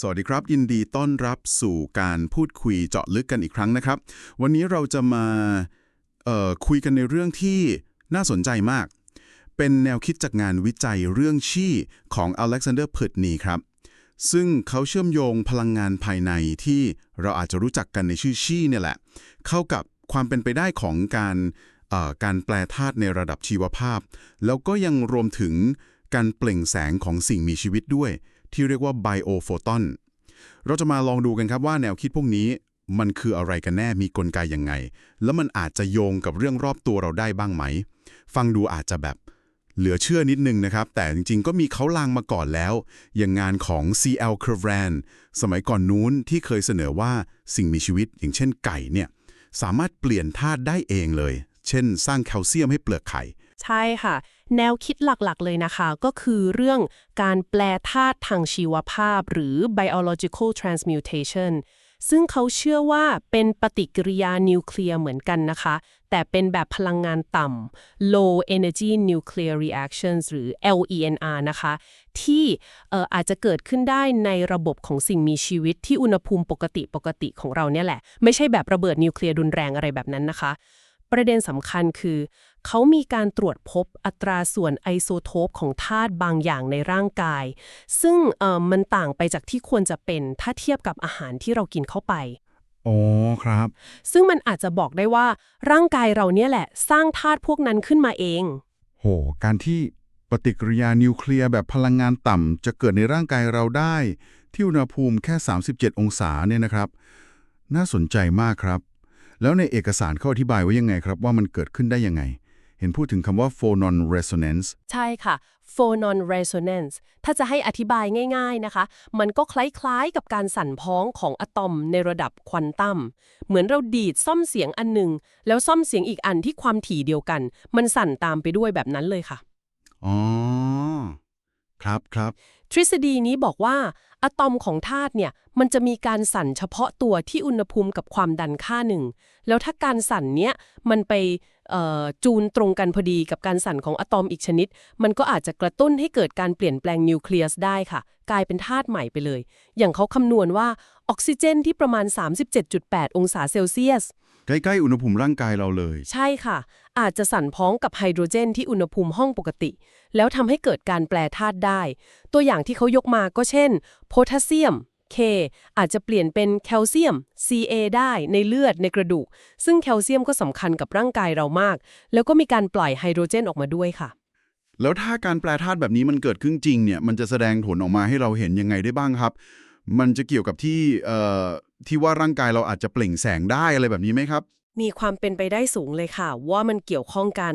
สวัสดีครับ ยินดีต้อนรับสู่การพูดคุยเจาะลึกกันอีกครั้งนะครับ วันนี้เราจะมาคุยกันในเรื่องที่น่าสนใจมาก เป็นแนวคิดจากงานวิจัยเรื่องชี่ของอเล็กซานเดอร์เพิร์ตนีครับ ซึ่งเขาเชื่อมโยงพลังงานภายในที่เราอาจจะรู้จักกันในชื่อชี่เนี่ยแหละ เข้ากับความเป็นไปได้ของการการแปลธาตุในระดับชีวภาพ แล้วก็ยังรวมถึงการเปล่งแสงของสิ่งมีชีวิตด้วย ที่เรียกว่าไบโอโฟตอนเราจะมาลองดูกันครับว่าแนวคิดพวกนี้มันคืออะไรกันแน่มีกลไกยังไง แล้วมันอาจจะโยงกับเรื่องรอบตัวเราได้บ้างไหม ฟังดูอาจจะแบบเหลือเชื่อนิดนึงนะครับ แต่จริงๆ ก็มีเขาลางมาก่อนแล้ว อย่างงานของ C.L. c u r v a n สมัยก่อนนู้นที่เคยเสนอว่าสิ่งมีชีวิตอย่างเช่นไก่เนี่ย สามารถเปลี่ยนธาตุได้เองเลย เช่น สร้างแคลเซียมให้เปลือกไข่ ใช่ค่ะ แนวคิดหลักๆเลยนะคะ ก็คือเรื่องการแปลธาตุทางชีวภาพ หรือ biological transmutation ซึ่งเขาเชื่อว่าเป็นปฏิกิริยานิวเคลียร์เหมือนกันนะคะ แต่เป็นแบบพลังงานต่ำ low energy nuclear reactions หรือ LENR นะคะ ที่เอ่ออาจจะเกิดขึ้นได้ในระบบของสิ่งมีชีวิตที่อุณหภูมิปกติปกติของเราเนี่ยแหละ ไม่ใช่แบบระเบิดนิวเคลียร์รุนแรงอะไรแบบนั้นนะคะ ประเด็นสำคัญคือ เขามีการตรวจพบอัตราส่วนไอโซโทปของธาตุบางอย่างในร่างกาย ซึ่งเอ่อมันต่างไปจากที่ควรจะเป็นถ้าเทียบกับอาหารที่เรากินเข้าไปอ๋อครับ ซึ่งมันอาจจะบอกได้ว่าร่างกายเราเนี่ยแหละ สร้างธาตุพวกนั้นขึ้นมาเอง โห การที่ปฏิกิริยานิวเคลียร์แบบพลังงานต่ำจะเกิดในร่างกายเราได้ ที่อุณหภูมิแค่ 37 องศาเนี่ยนะครับ น่าสนใจมากครับ แล้วในเอกสารเขาอธิบายไว้ยังไงครับ ว่ามันเกิดขึ้นได้ยังไงเห็นพูดถึงคำว่า phonon resonance ใช่ค่ะ phonon resonance ถ้าจะให้อธิบายง่ายๆนะคะ มันก็คล้ายๆกับการสั่นพ้องของอะตอมในระดับควอนตัม เหมือนเราดีดซ่อมเสียงอันหนึ่ง แล้วซ่อมเสียงอีกอันที่ความถี่เดียวกัน มันสั่นตามไปด้วยแบบนั้นเลยค่ะ อ๋อ ครับครับ ทฤษฎีนี้บอกว่าอะตอมของธาตุเนี่ยมันจะมีการสั่นเฉพาะตัวที่อุณหภูมิกับความดันค่าหนึ่ง แล้วถ้าการสั่นเนี้ยมันไปเอ่อ จูนตรงกันพอดีกับการสั่นของอะตอมอีกชนิด มันก็อาจจะกระตุ้นให้เกิดการเปลี่ยนแปลงนิวเคลียสได้ค่ะ กลายเป็นธาตุใหม่ไปเลย อย่างเขาคำนวณว่าออกซิเจนที่ประมาณ 37.8 องศาเซลเซียส ใกล้ๆ อุณหภูมิร่างกายเราเลย ใช่ค่ะ อาจจะสั่นพ้องกับไฮโดรเจนที่อุณหภูมิห้องปกติ แล้วทำให้เกิดการแปลธาตุได้ ตัวอย่างที่เขายกมาก็เช่น โพแทสเซียม K อาจจะเปลี่ยนเป็นแคลเซียม Ca ได้ในเลือดในกระดูก ซึ่งแคลเซียมก็สำคัญกับร่างกายเรามาก แล้วก็มีการปล่อยไฮโดรเจนออกมาด้วยค่ะ แล้วถ้าการแปลธาตุแบบนี้มันเกิดขึ้นจริงเนี่ย มันจะแสดงผลออกมาให้เราเห็นยังไงได้บ้างครับ มันจะเกี่ยวกับที่เอ่อที่ว่าร่างกายเราอาจจะเปล่งแสงได้อะไรแบบนี้ไหมครับ มีความเป็นไปได้สูงเลยค่ะ ว่ามันเกี่ยวข้องกัน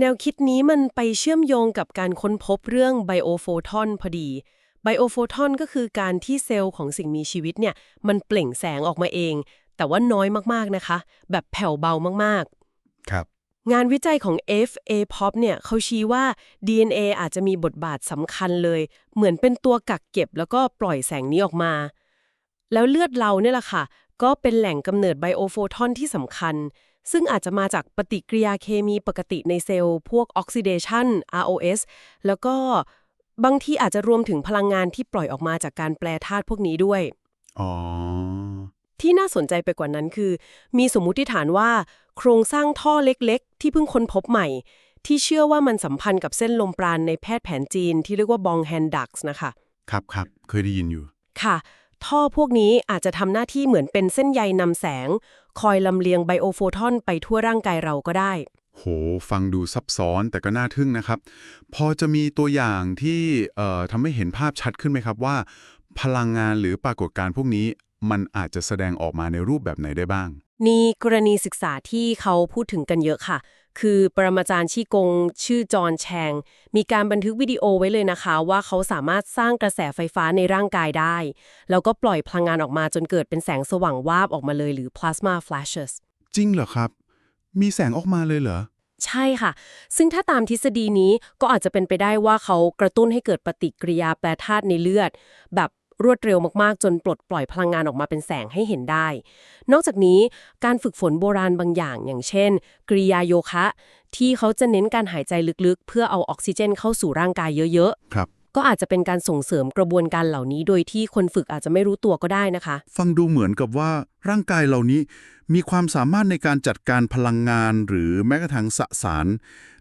แนวคิดนี้มันไปเชื่อมโยงกับการค้นพบเรื่องไบโอโฟทอนพอดี ไบโอโฟทอนก็คือการที่เซลล์ของสิ่งมีชีวิตเนี่ยมันเปล่งแสงออกมาเอง แต่ว่าน้อยมากๆนะคะ แบบแผ่วเบามากครับๆงานวิจัยของ FA Pop เนี่ยเขาชี้ว่า DNA อาจจะมีบทบาทสำคัญเลย เหมือนเป็นตัวกักเก็บแล้วก็ปล่อยแสงนี้ออกมา แล้วเลือดเราเนี่ยแหละค่ะ ก็เป็นแหล่งกำเนิดไบโอโฟทอนที่สำคัญ ซึ่งอาจจะมาจากปฏิกิริยาเคมีปกติในเซลล์ พวกออกซิเดชัน ROS แล้วก็ บางทีอาจจะรวมถึงพลังงานที่ปล่อยออกมาจากการแปลธาตุพวกนี้ด้วย อ๋อ ที่น่าสนใจไปกว่านั้นคือ มีสมมุติฐานว่า โครงสร้างท่อเล็กๆ ที่เพิ่งค้นพบใหม่ ที่เชื่อว่ามันสัมพันธ์กับเส้นลมปราณในแพทย์แผนจีนที่เรียกว่าบองแฮนดักส์นะคะ ครับครับเคยได้ยินอยู่ ค่ะ ท่อพวกนี้อาจจะทำหน้าที่เหมือนเป็นเส้นใยนำแสง คอยลำเลียงไบโอโฟทอนไปทั่วร่างกายเราก็ได้ โห ฟังดูซับซ้อนแต่ก็น่าทึ่งนะครับ พอจะมีตัวอย่างที่เอ่อทำให้เห็นภาพชัดขึ้นไหมครับว่า พลังงานหรือปรากฏการณ์พวกนี้มันอาจจะแสดงออกมาในรูปแบบไหนได้บ้างมีกรณีศึกษาที่เขาพูดถึงกันเยอะค่ะ คือปรมาจารย์ชีกง ชื่อจอห์นแชง มีการบันทึกวิดีโอไว้เลยนะคะ ว่าเขาสามารถสร้างกระแสไฟฟ้าในร่างกายได้ แล้วก็ปล่อยพลังงานออกมาจนเกิดเป็นแสงสว่างวาบออกมาเลยหรือ plasma flashes จริงเหรอครับ มีแสงออกมาเลยเหรอ ใช่ค่ะ ซึ่งถ้าตามทฤษฎีนี้ก็อาจจะเป็นไปได้ว่าเขากระตุ้นให้เกิดปฏิกิริยาแปรธาตุในเลือด แบบรวดเร็วมากๆ จนปลดปล่อยพลังงานออกมาเป็นแสงให้เห็นได้ นอกจากนี้การฝึกฝนโบราณบางอย่าง อย่างเช่นกริยาโยคะ ที่เขาจะเน้นการหายใจลึกๆ เพื่อเอาออกซิเจนเข้าสู่ร่างกายเยอะครับๆก็ก็อาจจะเป็นการส่งเสริมกระบวนการเหล่านี้ โดยที่คนฝึกอาจจะไม่รู้ตัวก็ได้นะคะ ฟังดูเหมือนกับว่า ร่างกายเหล่านี้มีความสามารถในการจัดการพลังงาน หรือแม้กระทั่งสสาร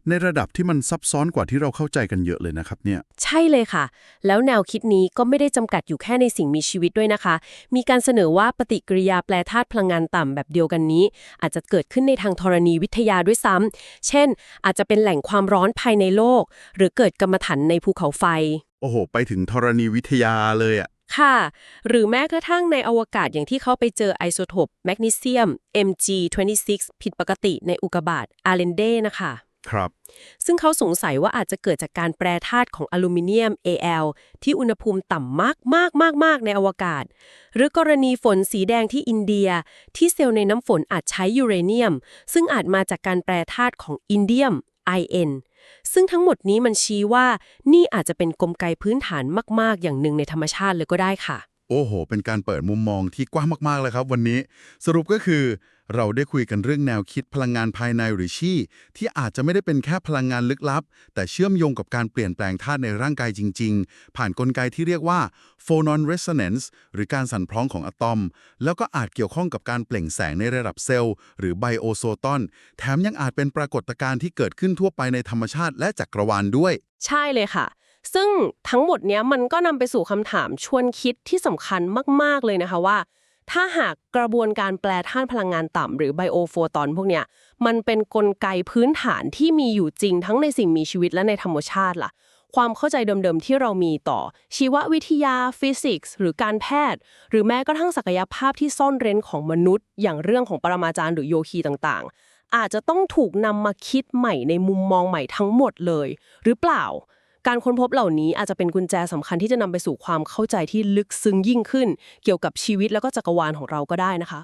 ในระดับที่มันซับซ้อนกว่าที่เราเข้าใจกันเยอะเลยนะครับเนี่ย ใช่เลยค่ะ แล้วแนวคิดนี้ก็ไม่ได้จำกัดอยู่แค่ในสิ่งมีชีวิตด้วยนะคะ มีการเสนอว่าปฏิกิริยาแปรธาตุพลังงานต่ำแบบเดียวกันนี้ อาจจะเกิดขึ้นในทางธรณีวิทยาด้วยซ้ำเช่น อาจจะเป็นแหล่งความร้อนภายในโลก หรือเกิดกรรมฐานในภูเขาไฟ โอ้โห ไปถึงธรณีวิทยาเลยอะ ค่ะ หรือแม้กระทั่งในอวกาศอย่างที่เขาไปเจอไอโซโทปแมกนีเซียม Mg26 ผิดปกติในอุกกาบาตอาเลนเดนะคะครับ ซึ่งเขาสงสัยว่าอาจจะเกิดจากการแปรธาตุของอลูมิเนียม Al ที่อุณหภูมิต่ำมากมากมากมากๆในอวกาศ หรือกรณีฝนสีแดงที่อินเดีย ที่เซลล์ในน้ำฝนอาจใช้ยูเรเนียม ซึ่งอาจมาจากการแปรธาตุของอินเดียม In ซึ่งทั้งหมดนี้มันชี้ว่านี่อาจจะเป็นกลไกพื้นฐานมาก ๆ อย่างหนึ่งในธรรมชาติเลยก็ได้ค่ะ โอ้โห เป็นการเปิดมุมมองที่กว้างมาก ๆ เลยครับ วันนี้ สรุปก็คือ เราได้คุยกันเรื่องแนวคิดพลังงานภายในหรือชี่ ที่อาจจะไม่ได้เป็นแค่พลังงานลึกลับ แต่เชื่อมโยงกับการเปลี่ยนแปลงธาตุในร่างกายจริง ๆ ผ่านนกลไกที่เรียกว่า phonon resonance หรือการสั่นพร้องของอะตอม แล้วก็อาจเกี่ยวข้องกับการเปล่งแสงในระดับเซลล์ หรือไบโอโซตอน แถมยังอาจเป็นปรากฏการณ์ที่เกิดขึ้นทั่วไปในธรรมชาติและจักรวาลด้วย ใช่เลยค่ะ ซึ่งทั้งหมดเนี้ยมันก็นำไปสู่คำถามชวนคิดที่สำคัญมาก ๆ เลยนะคะว่า ถ้าหากกระบวนการแปลธาตุพลังงานต่ำหรือไบโอโฟตอนพวกเนี้ยมันเป็นกลไกพื้นฐานที่มีอยู่จริงทั้งในสิ่งมีชีวิตและในธรรมชาติล่ะ ความเข้าใจเดิมๆที่เรามีต่อ ชีววิทยาฟิสิกส์ หรือการแพทย์ หรือแม้กระทั่งศักยภาพที่ซ่อนเร้นของมนุษย์ อย่างเรื่องของปรมาจารย์หรือโยคีต่างๆอาจจะต้องถูกนำมาคิดใหม่ในมุมมองใหม่ทั้งหมดเลย หรือเปล่า การค้นพบเหล่านี้อาจจะเป็นกุญแจสำคัญที่จะนำไปสู่ความเข้าใจที่ลึกซึ้งยิ่งขึ้น เกี่ยวกับชีวิตแล้วก็จักรวาลของเราก็ได้นะคะ